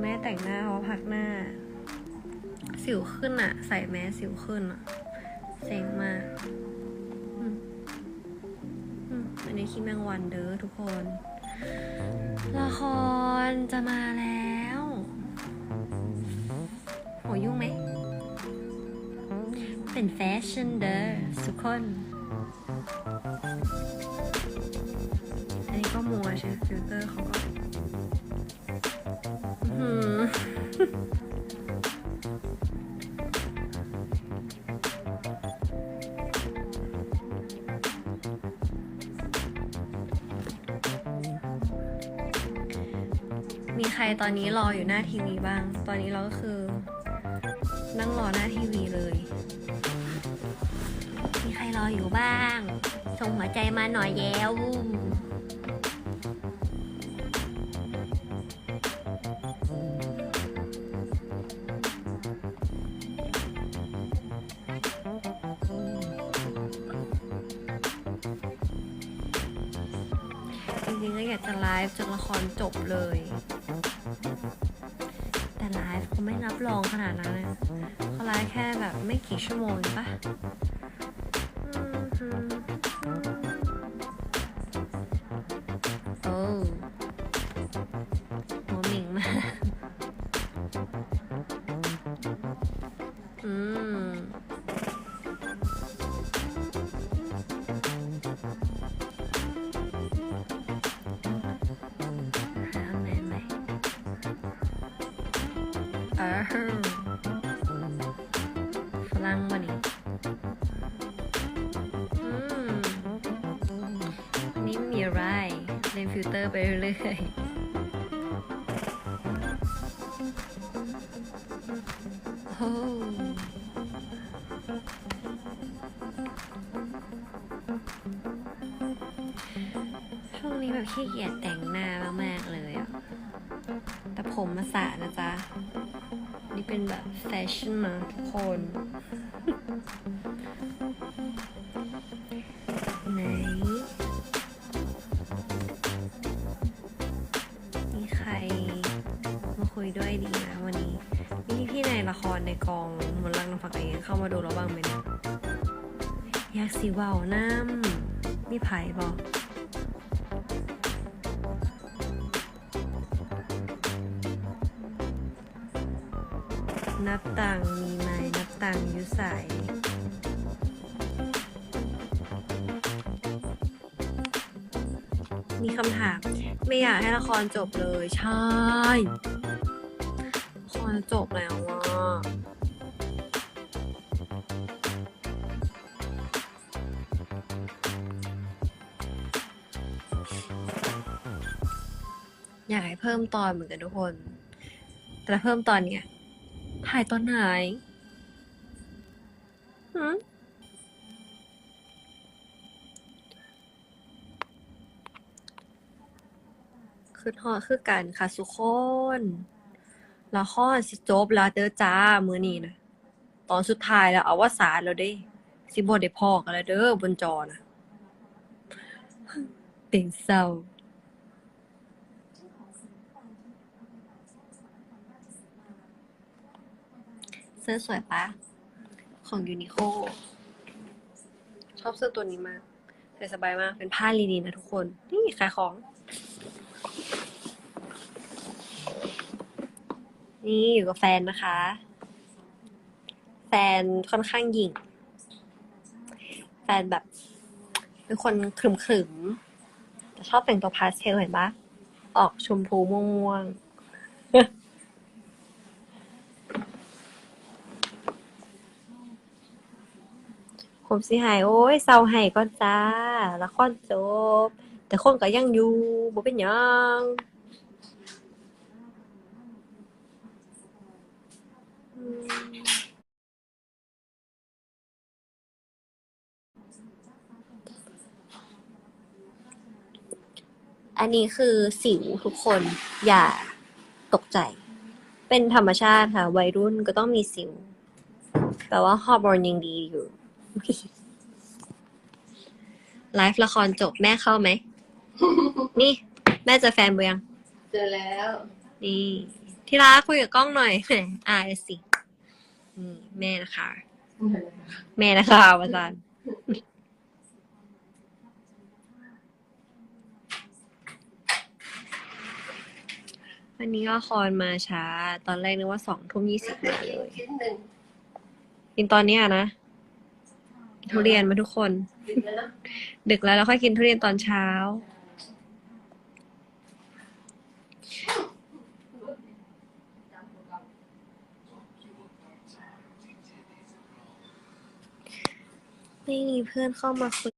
แม่แต่งหน้าเพราะพักหน้า สิวขึ้นอะใส่แมสสิวขึ้นอะเซ็งมากอันนี้คิดแมงวันเด้อทุกคน ละครจะมาแล้วโหยุ่งไหม เป็นแฟชั่นเด้อทุกคน อันนี้ก็มัวใช่ฟิลเตอร์เขาก็อื้อหือ มีใครตอนนี้รออยู่หน้าทีวีบ้าง ตอนนี้เราก็คือ นั่งรอหน้าทีวีเลย มีใครรออยู่บ้าง ส่งหัวใจมาหน่อยแย้ว อยากจะไลฟ์จนละครจบเลย แต่ไลฟ์เขาไม่รับรองขนาดนั้นเขาไลฟ์แค่แบบไม่กี่ชั่วโมงปะอืมฮึโอ้หัวหมิงมากอืม ฝรั่งวันนี้อืมวันนี้ไม่มีอะไร เล่นฟิลเตอร์ไปเรื่อยๆโอ้ช่วงนี้แบบขี้เกียจแต่งหน้ามาก ๆ เลยอะแต่ผมมาสระนะจ๊ะ นี่เป็นแบบแฟชั่นนะทุกคนไหนมีใครมาคุยด้วยดีนะวันนี้มีพี่ในละครในกองมนต์รักน้ำฝักเองเข้ามาดูเราบ้างไหมเนี่ยอยากสิเว่าวน้ำมีไผ่บอก นับตังมีไหมนับตังอยุใสมีคำถาม ไม่อยากให้ละครจบเลยใช่ละครจบแล้วว่ะอยากให้เพิ่มตอนเหมือนกันทุกคน แต่เพิ่มตอนเนี้ย ถ่ายตอนไหนหืมคือทอดคือกันค่ะสุกคนละครสิจบแล้วเด้อจ้า มือนี้นะตอนสุดท้ายแล้วเอาว่าสารแล้วเด้ สิบ่ได้พอกันแล้วเด้อบนจอนะเป็นเศร้า เสื้อสวยปะของยูนิโคชอบเสื้อตัวนี้มากใส่สบายมาก เป็นผ้าลีนีนะทุกคน นี่ขายของ นี่อยู่กับแฟนนะคะ แฟนค่อนข้างหยิ่ง แฟนแบบ เป็นคนขรึมขรึมแต่ชอบแต่งตัวพาสเทลเห็นปะออกชมพูม่วงๆ ผมสิหายโอ้ยเศร้าให้ก่อนจ้าละครจบ แต่คนก็ยังอยู่บ่เป็นหยังอันนี้คือสิวทุกคนอย่าตกใจ เป็นธรรมชาติค่ะ วัยรุ่นก็ต้องมีสิว แต่ว่าฮอร์โมนยังดีอยู่ ไลฟ์ละครจบแม่เข้าไหม นี่ แม่เจอแฟนบ่ยังเจอแล้ว นี่ที่รักคุยกับกล้องหน่อยแหมอายสินี่แม่นะคะ แม่นะคะอาจารย์ วันนี้ละครมาช้า ตอนแรกนึกว่าสองทุ่มยี่สิบมาเลยชิ้นหนึ่งกินตอนเนี้ยนะกิน ทุเรียนมาทุกคน ดึกแล้วเราค่อยกินทุเรียนตอนเช้า ไม่มีเพื่อนเข้ามาคุย